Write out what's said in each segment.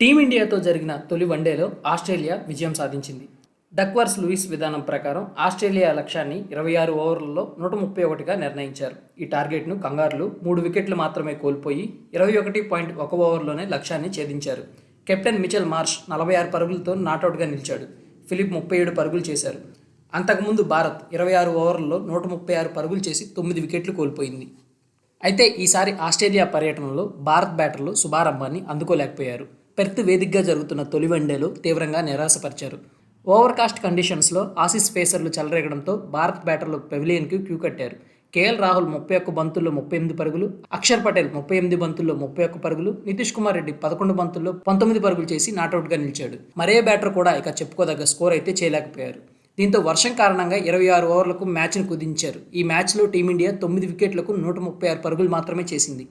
టీమిండియాతో జరిగిన తొలి వన్డేలో ఆస్ట్రేలియా విజయం సాధించింది. డక్వర్స్ లూయిస్ విధానం ప్రకారం ఆస్ట్రేలియా లక్ష్యాన్ని ఇరవై ఆరు ఓవర్లలో నూట ముప్పై ఒకటిగా నిర్ణయించారు. ఈ టార్గెట్ను కంగారులు మూడు వికెట్లు మాత్రమే కోల్పోయి ఇరవై ఒకటి పాయింట్ ఒక ఓవర్లోనే లక్ష్యాన్ని ఛేదించారు. కెప్టెన్ మిచెల్ మార్ష్ నలభై ఆరు పరుగులతో నాటౌట్గా నిలిచాడు. ఫిలిప్ ముప్పై ఏడు పరుగులు చేశారు. అంతకుముందు భారత్ ఇరవై ఆరు ఓవర్లలో నూట ముప్పై ఆరు పరుగులు చేసి తొమ్మిది వికెట్లు కోల్పోయింది. అయితే ఈసారి ఆస్ట్రేలియా పర్యటనలో భారత్ బ్యాటర్లు శుభారంభాన్ని అందుకోలేకపోయారు. పెర్త్ వేదికగా జరుగుతున్న తొలి వన్డేలో తీవ్రంగా నిరాశపరిచారు. ఓవర్కాస్ట్ కండిషన్స్లో ఆసీస్ పేసర్లు చెలరేగడంతో భారత్ బ్యాటర్లు పెవిలియన్కి క్యూ కట్టారు. కేఎల్ రాహుల్ ముప్పై ఒక్క బంతుల్లో ముప్పై ఎనిమిది పరుగులు అక్షర్ పటేల్ ముప్పై ఎనిమిది బంతుల్లో ముప్పై ఒక్క పరుగులు నితీష్ కుమార్ రెడ్డి పదకొండు బంతుల్లో పంతొమ్మిది పరుగులు చేసి నాటౌట్గా నిలిచాడు. మరే బ్యాటర్ కూడా ఇక చెప్పుకోదగ్గ స్కోర్ అయితే చేయలేకపోయారు. దీంతో వర్షం కారణంగా ఇరవై ఆరు ఓవర్లకు మ్యాచ్ను కుదించారు. ఈ మ్యాచ్లో టీమిండియా తొమ్మిది వికెట్లకు నూట ముప్పై ఆరు పరుగులు మాత్రమే చేసింది.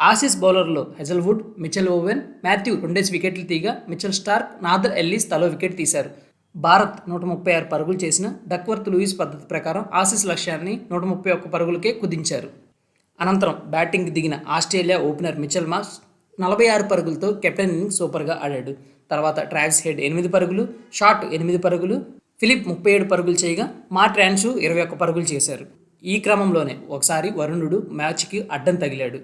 ఆసీస్ బౌలర్లో హెజల్వుడ్ మిచెల్ ఓవెన్ మాథ్యూ రెండేసి వికెట్లు తీగా మిచెల్ స్టార్క్ నాదర్ ఎల్లీస్ తలో వికెట్ తీశారు. భారత్ నూట ముప్పై ఆరు పరుగులు చేసిన డక్వర్త్ లూయిస్ పద్ధతి ప్రకారం ఆసీస్ లక్ష్యాన్ని నూట ముప్పై ఒక్క పరుగులకే కుదించారు. అనంతరం బ్యాటింగ్ దిగిన ఆస్ట్రేలియా ఓపెనర్ మిచెల్ మాస్ నలభై ఆరు పరుగులతో కెప్టెన్ ఇన్నింగ్స్ సూపర్గా ఆడాడు. తర్వాత ట్రావిస్ హెడ్ ఎనిమిది పరుగులు షాట్ ఎనిమిది పరుగులు ఫిలిప్ ముప్పై ఏడు పరుగులు చేయగా మా ట్రాన్షు ఇరవై ఒక్క పరుగులు చేశారు. ఈ క్రమంలోనే ఒకసారి వరుణుడు మ్యాచ్కి అడ్డం తగిలాడు.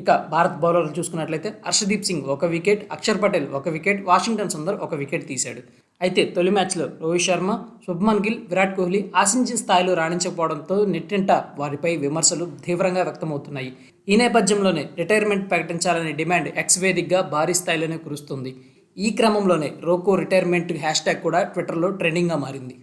ఇక భారత్ బౌలర్లు చూసుకున్నట్లయితే హర్షదీప్ సింగ్ ఒక వికెట్ అక్షర్ పటేల్ ఒక వికెట్ వాషింగ్టన్ సుందర్ ఒక వికెట్ తీశాడు. అయితే తొలి మ్యాచ్లో రోహిత్ శర్మ శుభ్మన్ గిల్ విరాట్ కోహ్లీ ఆశించిన స్థాయిలో రాణించకపోవడంతో నెట్టింట వారిపై విమర్శలు తీవ్రంగా వ్యక్తమవుతున్నాయి. ఈ నేపథ్యంలోనే రిటైర్మెంట్ ప్రకటించాలనే డిమాండ్ ఎక్స్ వేదికగా భారీ స్థాయిలోనే కురుస్తుంది. ఈ క్రమంలోనే రోకో రిటైర్మెంట్ హ్యాష్ ట్యాగ్ కూడా ట్విట్టర్లో ట్రెండింగ్గా మారింది.